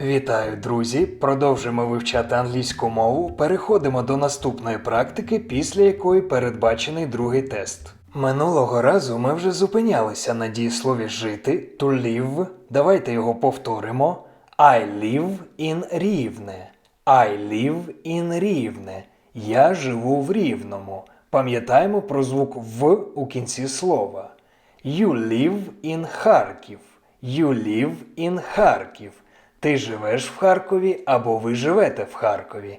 Вітаю, друзі! Продовжуємо вивчати англійську мову. Переходимо до наступної практики, після якої передбачений другий тест. Минулого разу ми вже зупинялися на дієслові жити to live. Давайте його повторимо. I live in Рівне. I live in Рівне. Я живу в Рівному. Пам'ятаємо про звук в у кінці слова. You live in Харків. You live in Харків. Ти живеш в Харкові або ви живете в Харкові.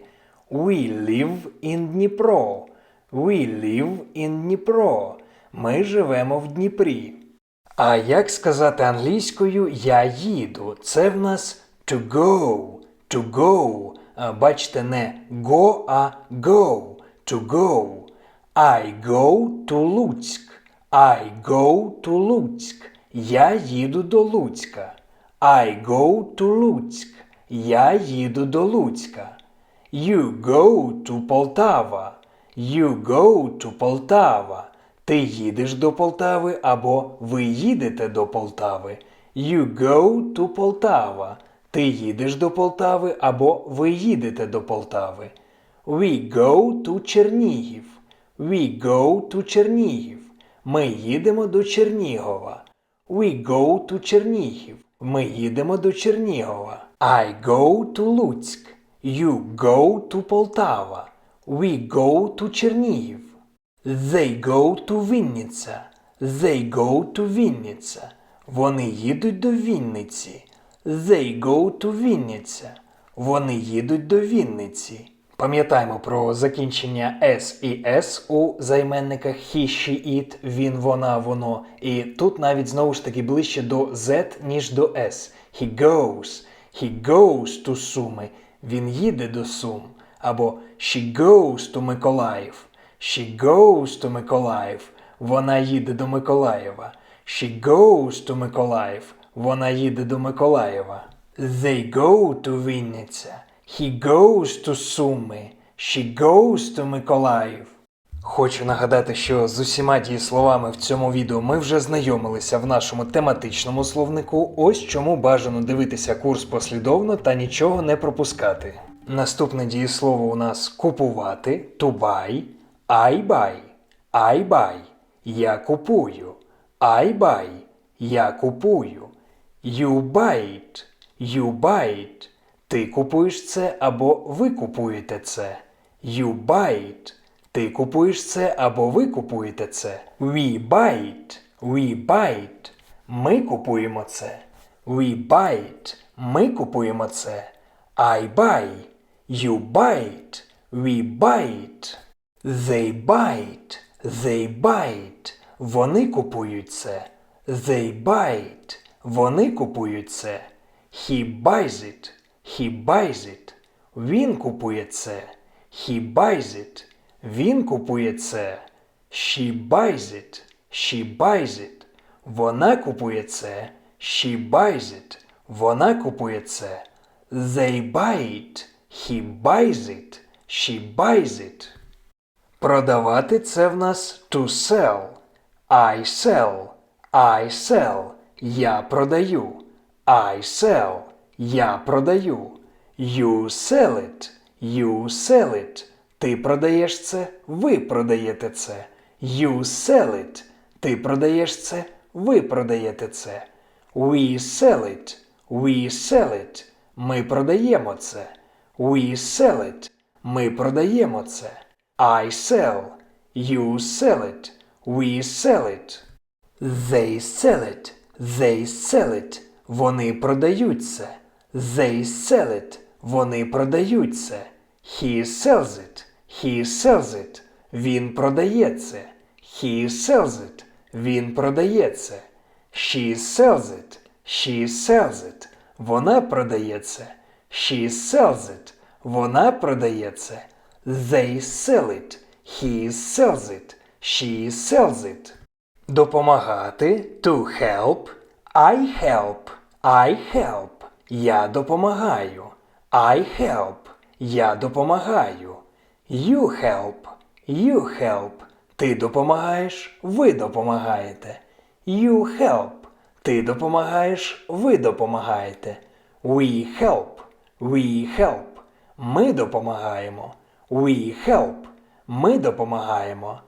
We live in Дніпро. We live in Дніпро. Ми живемо в Дніпрі. А як сказати англійською я їду? Це в нас to go. To go. Бачите, не go, а go. To go. I go to Луцьк. I go to Луцьк. Я їду до Луцька. I go to Луцьк. Я їду до Луцька. You go to Полтава. You go to Полтава. Ти їдеш до Полтави або ви їдете до Полтави. You go to Полтава. Ти їдеш до Полтави або ви їдете до Полтави. We go to Чернігів. We go to Чернігів. Ми їдемо до Чернігова. We go to Чернігів. Ми їдемо до Чернігова. I go to Луцьк. You go to Полтава. We go to Чернігів. They go to Вінниця. They go to Вінниця. Вони їдуть до Вінниці. They go to Вінниця. Вони їдуть до Вінниці. Пам'ятаємо про закінчення S і S у займенниках he, she, it, він, вона, воно. І тут навіть знову ж таки ближче до Z, ніж до S. He goes. He goes to Суми. Він їде до Сум. Або she goes to Миколаїв. She goes to Миколаїв. Вона їде до Миколаєва. She goes to Миколаїв. Вона їде до Миколаєва. They go to Вінниця. He goes to Суми. She goes to Миколаїв. Хочу нагадати, що з усіма дієсловами в цьому відео ми вже знайомилися в нашому тематичному словнику. Ось чому бажано дивитися курс послідовно та нічого не пропускати. Наступне дієслово у нас купувати to buy. I buy. I buy. Я купую. I buy. Я купую. You buy it. You buy it. Ти купуєш це або ви купуєте це. You buy it. Ти купуєш це або ви купуєте це. We buy it. We buy it. Ми купуємо це. We buy it. Ми купуємо це. I buy. You buy it. We buy it. They buy it. They buy it. Вони купують це. They buy it. Вони купують це. He buys it. He buys it. Він купує це. He buys it. Він купує це. She buys it. She buys it. Вона купує це. She buys it. Вона купує це. They buy it. He buys it. She buys it. Продавати це в нас to sell. I sell. I sell. Я продаю. I sell. Я продаю. You sell it. You sell it. Ти продаєш це, ви продаєте це. You sell it. Ти продаєш це, ви продаєте це. We sell it. We sell it. Ми продаємо це. We sell it. Ми продаємо це. I sell. You sell it. We sell it. They sell it. They sell it. Вони продають це. They sell it. Вони продають це. He sells it. He sells it. Він продає це. He sells it. Він продає це. She sells it. She sells it. Вона продає це. She sells it. Вона продає це. They sell it. He sells it. She sells it. Допомагати to help. I help. I help. Я допомагаю. I help. Я допомагаю. You help. You help. Ти допомагаєш, ви допомагаєте. You help. Ти допомагаєш, ви допомагаєте. We help. We help. Ми допомагаємо. We help. Ми допомагаємо.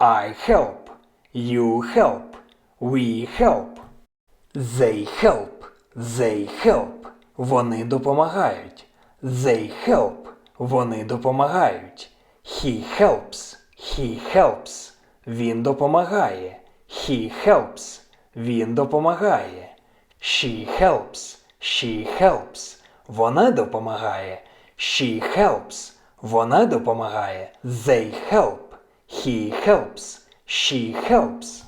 I help. You help. We help. They help. They help. Вони допомагають. They help. Вони допомагають. He helps. He helps. Він допомагає. He helps. Він допомагає. She helps. She helps. Вона допомагає. She helps. Вона допомагає. They help. He helps. She helps.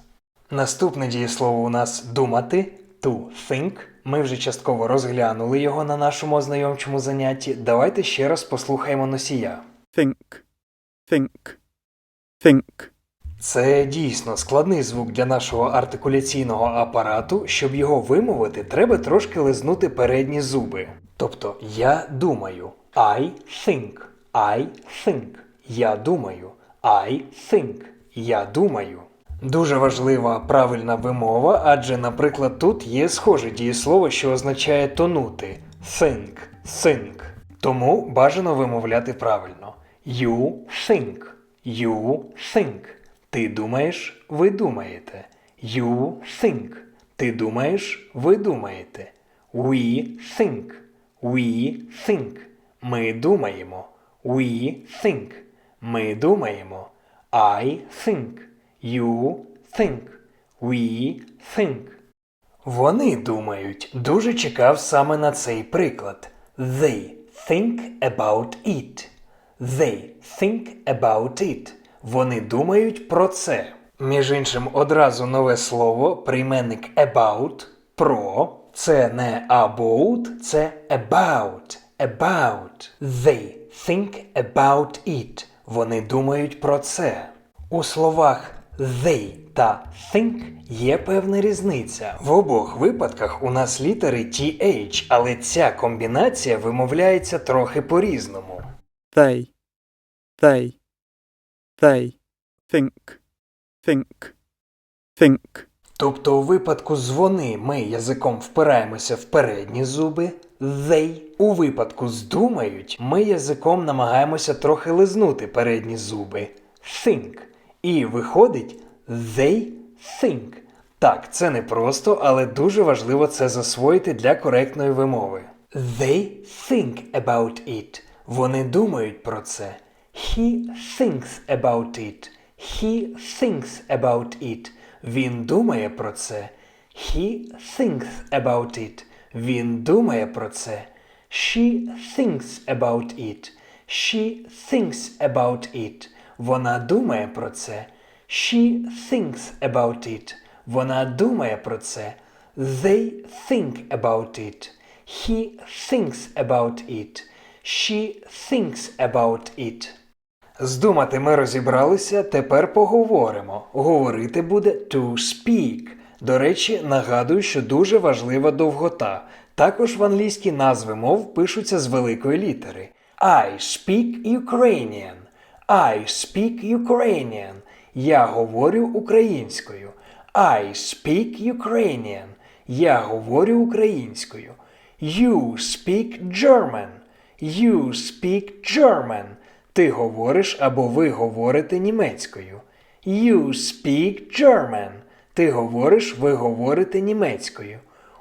Наступне дієслово у нас думати to think. Ми вже частково розглянули його на нашому ознайомчому занятті. Давайте ще раз послухаємо носія. think, think, think, Це дійсно складний звук для нашого артикуляційного апарату. Щоб його вимовити, треба трошки лизнути передні зуби. Тобто я думаю. I think. I think. Я думаю. I think. Я думаю. Дуже важлива правильна вимова, адже, наприклад, тут є схоже дієслово, що означає тонути think, think. Тому бажано вимовляти правильно. You think. You think. Ти думаєш, ви думаєте. You think. Ти думаєш, ви думаєте. We think. We think. Ми думаємо. We think. Ми думаємо. I think. You think. We think. Вони думають. Дуже чекав саме на цей приклад. They think about it. They think about it. Вони думають про це. Між іншим, одразу нове слово, прийменник about, про. Це не about, це about. About. They think about it. Вони думають про це. У словах they та think є певна різниця. В обох випадках у нас літери TH, але ця комбінація вимовляється трохи по-різному. they, they, they, think, think, think, Тобто у випадку з вони ми язиком впираємося в передні зуби, they. У випадку з думають ми язиком намагаємося трохи лизнути передні зуби think. І виходить they think. Так, це не просто, але дуже важливо це засвоїти для коректної вимови. They think about it. Вони думають про це. He thinks about it. He thinks about it. Він думає про це. He thinks about it. Він думає про це. She thinks about it. She thinks about it. Вона думає про це. She thinks about it. Вона думає про це. They think about it. He thinks about it. She thinks about it. Здумати ми розібралися, тепер поговоримо. Говорити буде to speak. До речі, нагадую, що дуже важлива довгота. Також в англійській назви мов пишуться з великої літери. I speak Ukrainian. I speak Ukrainian. Я говорю українською. I speak Ukrainian. Я говорю українською. You speak German. You speak German. Ти говориш або ви говорите німецькою. You speak German. Ти говориш, ви говорите німецькою.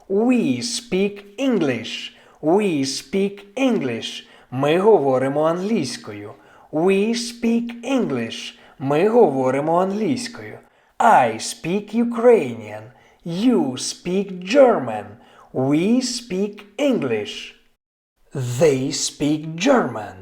We speak English. We speak English. Ми говоримо англійською. We speak English. Ми говоримо англійською. I speak Ukrainian. You speak German. We speak English. They speak German.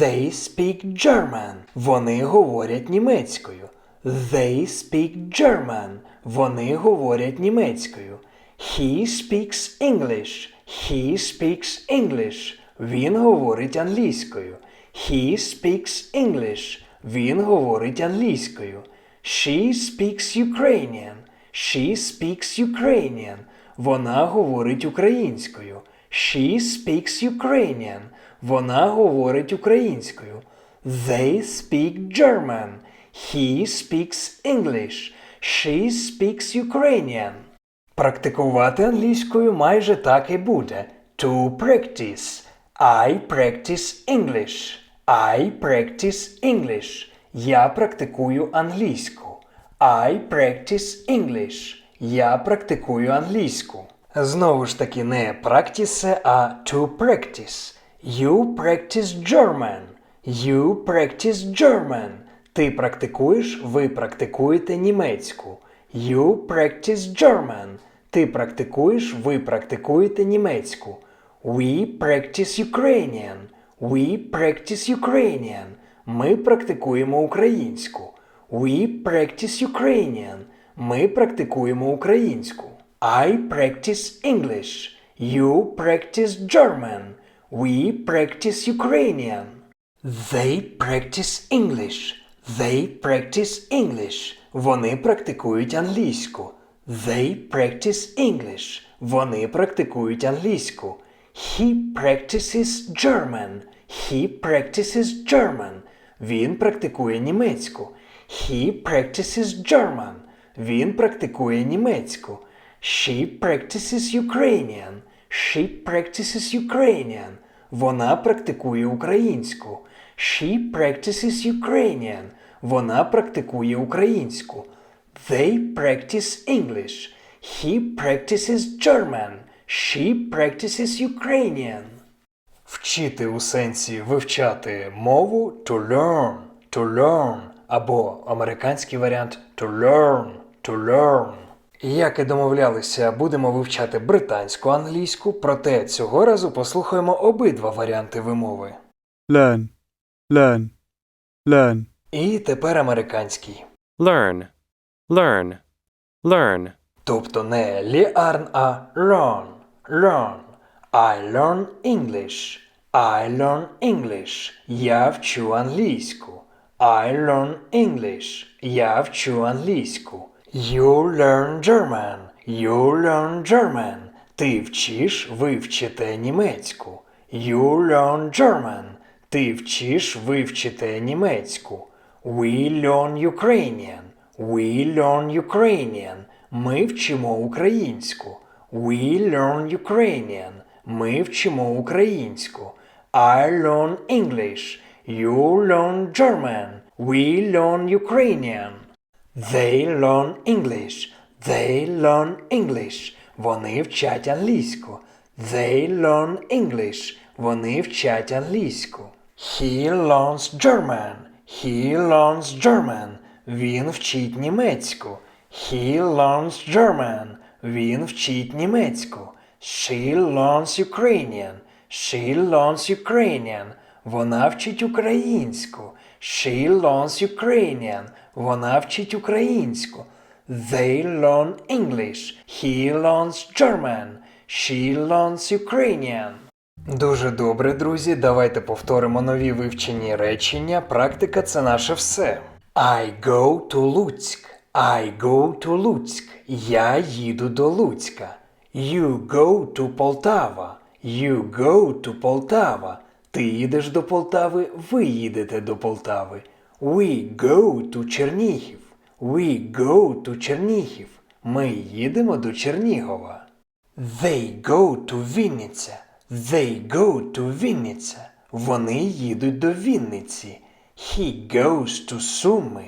They speak German. Вони говорять німецькою. They speak German. Вони говорять німецькою. He speaks English. He speaks English. Він говорить англійською. He speaks English. Він говорить англійською. She speaks Ukrainian. She speaks Ukrainian. Вона говорить українською. She speaks Ukrainian. Вона говорить українською. They speak German. He speaks English. She speaks Ukrainian. Практикувати англійською майже так і буде. To practice. I practice English. I practice English. Я практикую англійську. I practice English. Я практикую англійську. Знову ж таки, не practice, а to practice. You practice German. You practice German. Ти практикуєш, ви практикуєте німецьку. You practice German. Ти практикуєш, ви практикуєте німецьку. We practice Ukrainian. We practice Ukrainian. Ми практикуємо українську. We practice Ukrainian. Ми практикуємо українську. I practice English. You practice German. We practice Ukrainian. They practice English. They practice English. Вони практикують англійську. They practice English. Вони практикують англійську. He practices German. He practices German. Він практикує німецьку. He practices German. Він практикує німецьку. She practices Ukrainian. She practices Ukrainian. Вона практикує українську. She practices Ukrainian. Вона практикує українську. They practice English. He practices German. She practices Ukrainian. Вчити у сенсі вивчати мову to learn, to learn або американський варіант to learn, to learn. Як і домовлялися, будемо вивчати британську англійську, проте цього разу послухаємо обидва варіанти вимови. learn, learn, learn, І тепер американський. learn, learn, learn, Тобто не learn, а learn, learn. I learn English. I learn English. Я вчу англійську. I learn English. Я вчу англійську. You learn German. You learn German. Ти вчиш, ви вчите німецьку. You learn German. Ти вчиш, ви вчите німецьку. We learn Ukrainian. We learn Ukrainian. Ми вчимо українську. We learn Ukrainian. Ми вчимо українську. I learn English. You learn German. We learn Ukrainian. They learn English. They learn English. Вони вчать англійську. They learn English. Вони вчать англійську. He learns German. He learns German. Він вчить німецьку. He learns German. Він вчить німецьку. She learns Ukrainian. She learns Ukrainian. Вона вчить українську. She learns Ukrainian. Вона вчить українську. They learn English. He learns German. She learns Ukrainian. Дуже добре, друзі. Давайте повторимо нові вивчені речення. Практика це наше все. I go to Луцьк. I go to Луцьк. Я їду до Луцька. You go to Полтава. You go to Полтава. Ти їдеш до Полтави, ви їдете до Полтави. We go to Чернігів. We go to Чернігів. Ми їдемо до Чернігова. They go to Вінниця. They go to Вінниця. Вони їдуть до Вінниці. He goes to Суми.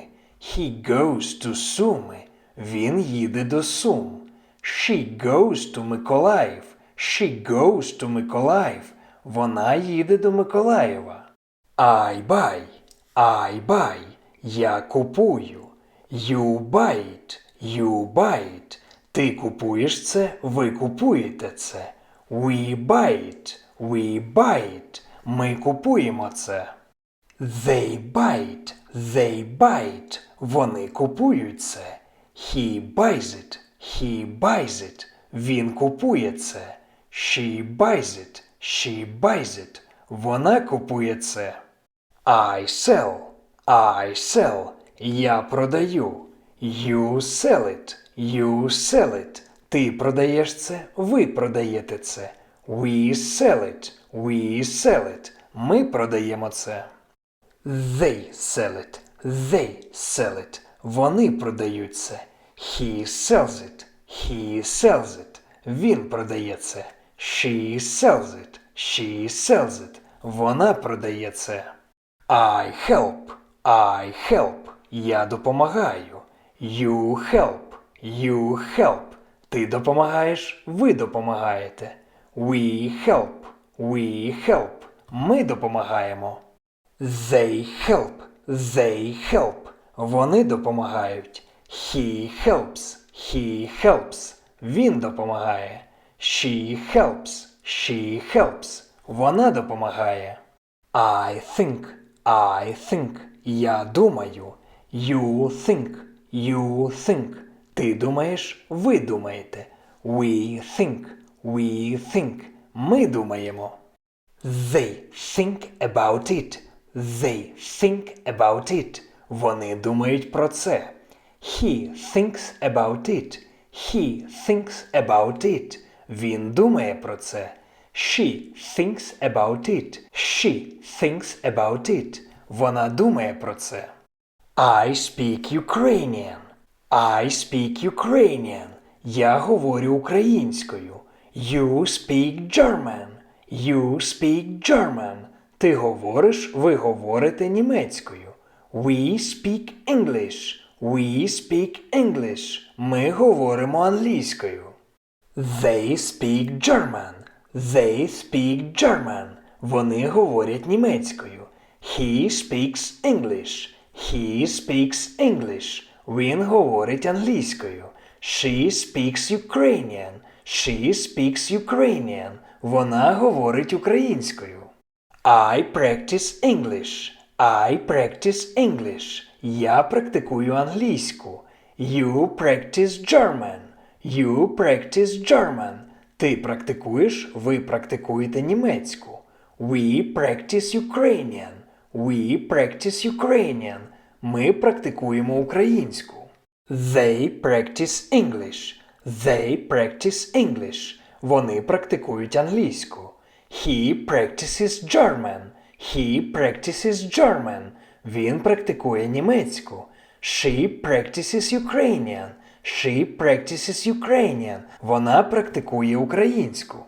He goes to Суми. Він їде до Сум. She goes to Миколаїв. She goes to Миколаїв. Вона їде до Миколаєва. I buy. I buy. Я купую. You buy it. You buy it. Ти купуєш це, ви купуєте це. We buy it. We buy it. Ми купуємо це. They buy it. They buy it. Вони купують це. He buys it. He buys it. Він купує це. She buys it. She buys it. Вона купує це. I sell. I sell. Я продаю. You sell it. You sell it. Ти продаєш це, ви продаєте це. We sell it. We sell it. Ми продаємо це. They sell it. They sell it. Вони продають це. He sells it. He sells it. Він продає це. She sells it. She sells it. Вона продає це. I help. I help. Я допомагаю. You help. You help. Ти допомагаєш, ви допомагаєте. We help. We help. Ми допомагаємо. They help. They help. Вони допомагають. He helps. He helps. Він допомагає. She helps. She helps. Вона допомагає. I think. I think. Я думаю. You think. You think. Ти думаєш, ви думаєте. We think. We think. Ми думаємо. They think about it. They think about it. Вони думають про це. He thinks about it. He thinks about it. Він думає про це. She thinks about it. She thinks about it. Вона думає про це. I speak Ukrainian. I speak Ukrainian. Я говорю українською. You speak German. You speak German. Ти говориш, ви говорите німецькою. We speak English. We speak English. Ми говоримо англійською. They speak German. They speak German. Вони говорять німецькою. He speaks English. He speaks English. Він говорить англійською. She speaks Ukrainian. She speaks Ukrainian. Вона говорить українською. I practice English. I practice English. Я практикую англійську. You practice German. You practice German. Ти практикуєш, ви практикуєте німецьку. We practice Ukrainian. We practice Ukrainian. Ми практикуємо українську. They practice English. They practice English. Вони практикують англійську. He practices German. He practices German. Він практикує німецьку. She practices Ukrainian. She practices Ukrainian. Вона практикує українську.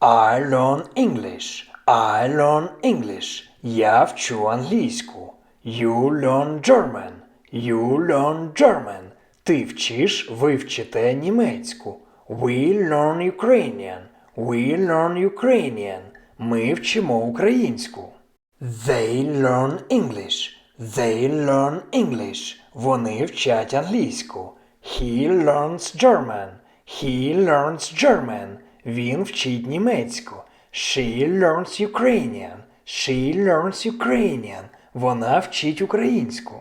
I learn English. I learn English. Я вчу англійську. You learn German. You learn German. Ти вчиш, ви вчите німецьку. We learn Ukrainian. We learn Ukrainian. Ми вчимо українську. They learn English. They learn English. Вони вчать англійську. He learns German. He learns German. Він вчить німецьку. She learns Ukrainian. She learns Ukrainian. Вона вчить українську.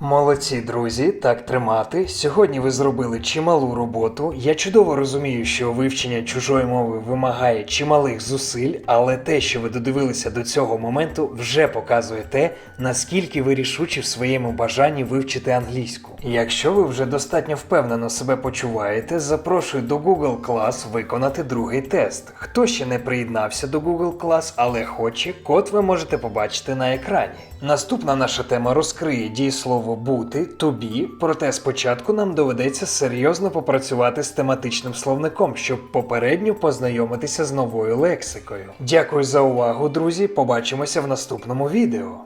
Молодці, друзі, так тримати. Сьогодні ви зробили чималу роботу. Я чудово розумію, що вивчення чужої мови вимагає чималих зусиль, але те, що ви додивилися до цього моменту, вже показує те, наскільки ви рішучі в своєму бажанні вивчити англійську. Якщо ви вже достатньо впевнено себе почуваєте, запрошую до Google Class виконати другий тест. Хто ще не приєднався до Google Class, але хоче, код ви можете побачити на екрані. Наступна наша тема розкриє дієслово бути, тобі, проте спочатку нам доведеться серйозно попрацювати з тематичним словником, щоб попередньо познайомитися з новою лексикою. Дякую за увагу, друзі. Побачимося в наступному відео.